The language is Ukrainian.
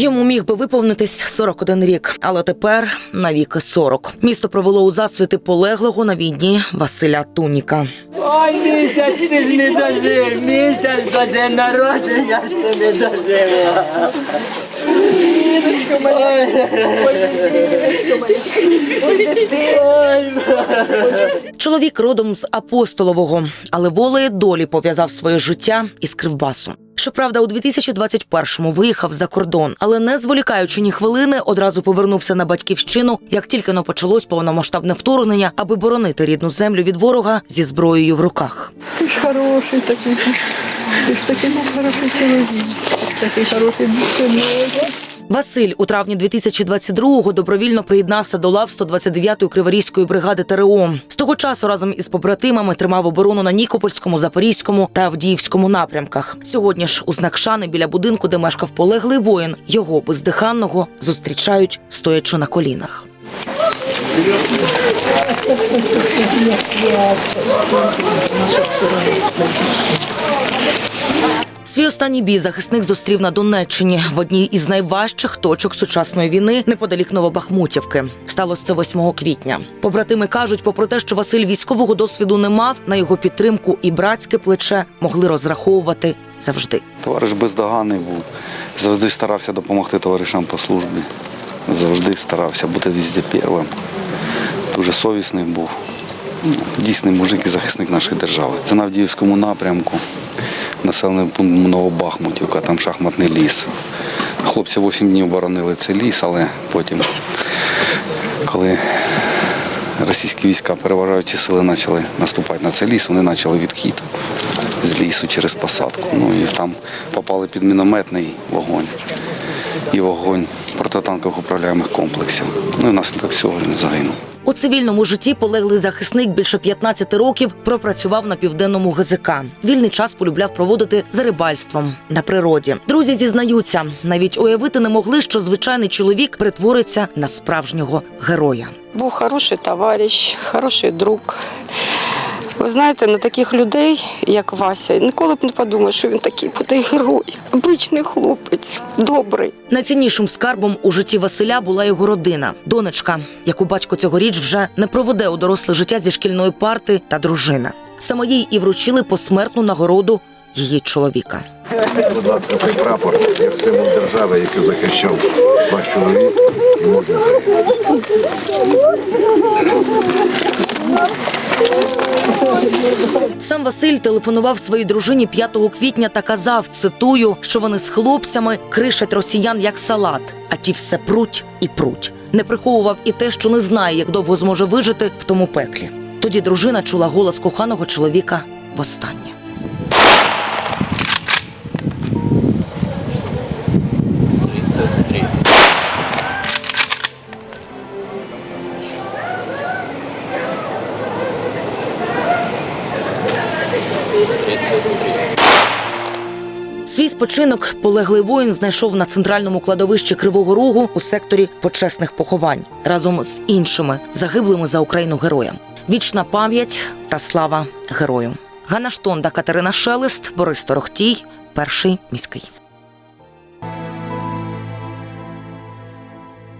Йому міг би виповнитись 41 рік, але тепер навіки 40. Місто провело у засвіти полеглого на війні Василя Туніка. Ой, місяць ти ж не дожив, місяць до день народження ти не дожив. Ой, Чоловік родом з апостолового, але волею долі пов'язав своє життя із кривбасом. Щоправда, у 2021-му виїхав за кордон, але не зволікаючи ні хвилини, одразу повернувся на батьківщину, як тільки но почалось повномасштабне вторгнення, аби боронити рідну землю від ворога зі зброєю в руках. Ти ж хороший такий. Ти ж такий хороший чоловік. Такий хороший. Василь у травні 2022-го добровільно приєднався до лав 129-ї Криворізької бригади ТРО. З того часу разом із побратимами тримав оборону на Нікопольському, Запорізькому та Авдіївському напрямках. Сьогодні ж у знак шани біля будинку, де мешкав полеглий воїн, його бездиханного зустрічають стоячи на колінах. Свій останній бій захисник зустрів на Донеччині в одній із найважчих точок сучасної війни неподалік Новобахмутівки. Сталося це 8 квітня. Побратими кажуть, попри те, що Василь військового досвіду не мав, на його підтримку і братське плече могли розраховувати завжди. Товариш бездоганний був. Завжди старався допомогти товаришам по службі. Завжди старався бути везде першим. Дуже совісний був. Ну, Дійсний мужик і захисник нашої держави. Це на Авдіївському напрямку, населений пункт Новобахмутівка, там шахматний ліс. Хлопці 8 днів боронили цей ліс, але потім, коли російські війська, переважаючі сили, почали наступати на цей ліс, вони почали відхід з лісу через посадку. Ну і там попали під мінометний вогонь і вогонь протитанкових управляємих комплексів. Ну і внаслідок цього він загинув. У цивільному житті полеглий захисник більше 15 років пропрацював на південному ГЗК. Вільний час полюбляв проводити за рибальством на природі. Друзі зізнаються, навіть уявити не могли, що звичайний чоловік перетвориться на справжнього героя. Був хороший товариш, хороший друг. Ви знаєте, на таких людей, як Вася, ніколи б не подумав, що він такий буде герой, обичний хлопець, добрий. Найціннішим скарбом у житті Василя була його родина, донечка, яку батько цьогоріч вже не проведе у доросле життя зі шкільної парти та дружина. Саме їй і вручили посмертну нагороду її чоловіка. Будь ласка, цей прапор як символ держави, який захищав ваш чоловік і можна Сам Василь телефонував своїй дружині 5 квітня та казав: цитую, що вони з хлопцями кришать росіян як салат, а ті все пруть і пруть. Не приховував і те, що не знає, як довго зможе вижити в тому пеклі. Тоді дружина чула голос коханого чоловіка востаннє. Свій спочинок полеглий воїн знайшов на центральному кладовищі Кривого Рогу у секторі почесних поховань разом з іншими загиблими за Україну героям. Вічна пам'ять та слава герою. Ганна Штонда, Катерина Шелест, Борис Торохтій, перший міський.